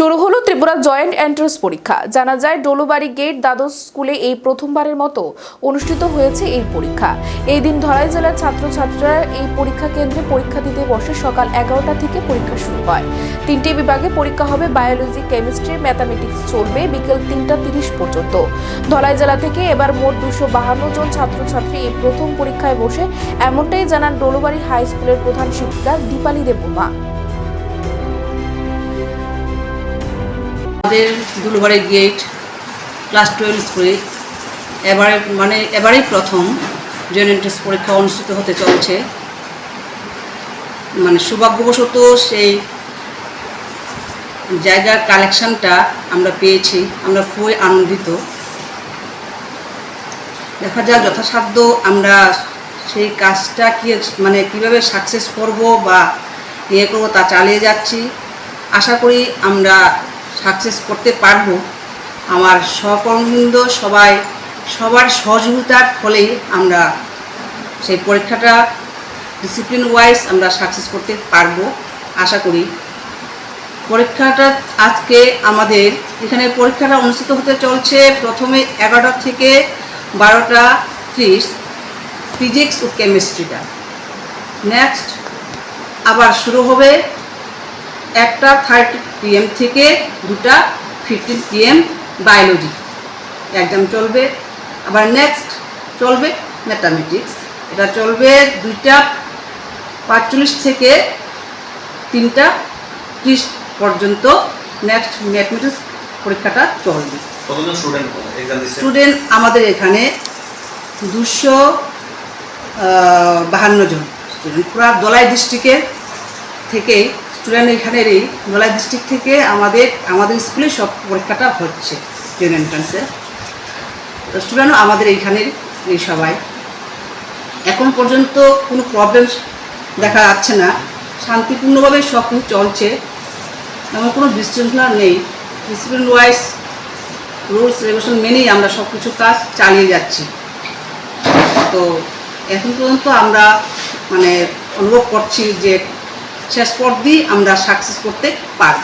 শুরু হলো Tripura joint entrance পরীক্ষা। জানা যায়, ডোলুবাড়ি গেট দ্বাদশ স্কুলে এই প্রথমবারের মতো অনুষ্ঠিত হয়েছে এই পরীক্ষা। এই দিন ধলাই জেলার ছাত্রছাত্রীরা এই পরীক্ষা কেন্দ্রে পরীক্ষা দিতে বসে সকাল এগারোটা থেকে পরীক্ষা শুরু হয়। তিনটি বিভাগে পরীক্ষা হবে বায়োলজি, কেমিস্ট্রি, ম্যাথামেটিক্স চলবে বিকেল তিনটা তিরিশ পর্যন্ত। ধলাই জেলা থেকে এবার মোট দুশো বাহান্ন জন ছাত্রছাত্রী এই প্রথম পরীক্ষায় বসে। এমনটাই জানান ডোলুবাড়ি হাই স্কুলের প্রধান শিক্ষিকা দীপালি দেববর্মা। আমাদের দুলবাড়ি গেট ক্লাস টুয়েলভ স্কুলে এবারে মানে এবারেই প্রথম জয়েন্ট এন্ট্রান্স পরীক্ষা অনুষ্ঠিত হতে চলছে। মানে সৌভাগ্যবশত সেই জায়গার কালেকশনটা আমরা পেয়েছি, আমরা খুবই আনন্দিত। দেখা যাক যথাসাধ্য আমরা সেই কাজটা কি মানে কীভাবে সাকসেস করব বা ইয়ে করব তা চালিয়ে যাচ্ছি। আশা করি আমরা সাকসেস করতে পারব, আমার সহকর্মবৃন্দ সবাই, সবার সহযোগিতার ফলেই আমরা সেই পরীক্ষাটা ডিসিপ্লিন ওয়াইজ আমরা সাকসেস করতে পারব, আশা করি। পরীক্ষাটা আজকে আমাদের, এখানে পরীক্ষাটা অনুষ্ঠিত হতে চলছে প্রথমে এগারোটা থেকে বারোটা ত্রিশ ফিজিক্স ও কেমিস্ট্রিটা নেক্সট আবার শুরু হবে একটা থার্টি পিএম থেকে দুটা ফিফটিন পিএম বায়োলজি এক্সাম চলবে। আবার নেক্সট চলবে ম্যাথামেটিক্স এটা চলবে দুইটা পাঁচচল্লিশ থেকে তিনটা ত্রিশ পর্যন্ত। নেক্সট ম্যাথমেটিক্স পরীক্ষাটা চলবে। স্টুডেন্ট আমাদের এখানে দুশো বাহান্ন জন। স্টুডেন্ট পুরো দলাই ডিস্ট্রিক্টের থেকে স্টুডেন্ট এখানেরই দলাই ডিস্ট্রিক্ট থেকে আমাদের আমাদের স্কুলে সব পরীক্ষাটা হচ্ছে জেন এন্ট্রান্সের তো স্টুডেন্ট আমাদের এইখানের এই সবাই। এখন পর্যন্ত কোনো প্রবলেম দেখা যাচ্ছে না। শান্তিপূর্ণভাবে সব কিছু চলছে। এমন কোনো বিশৃঙ্খলা নেই। ডিসিপ্লিন ওয়াইজ রুলস রেগুলেশন মেনেই আমরা সব কিছু কাজ চালিয়ে যাচ্ছি। তো এখন পর্যন্ত আমরা মানে অনুভব করছি যে শেষ পর্যন্ত আমরা সাকসেস করতে পারব।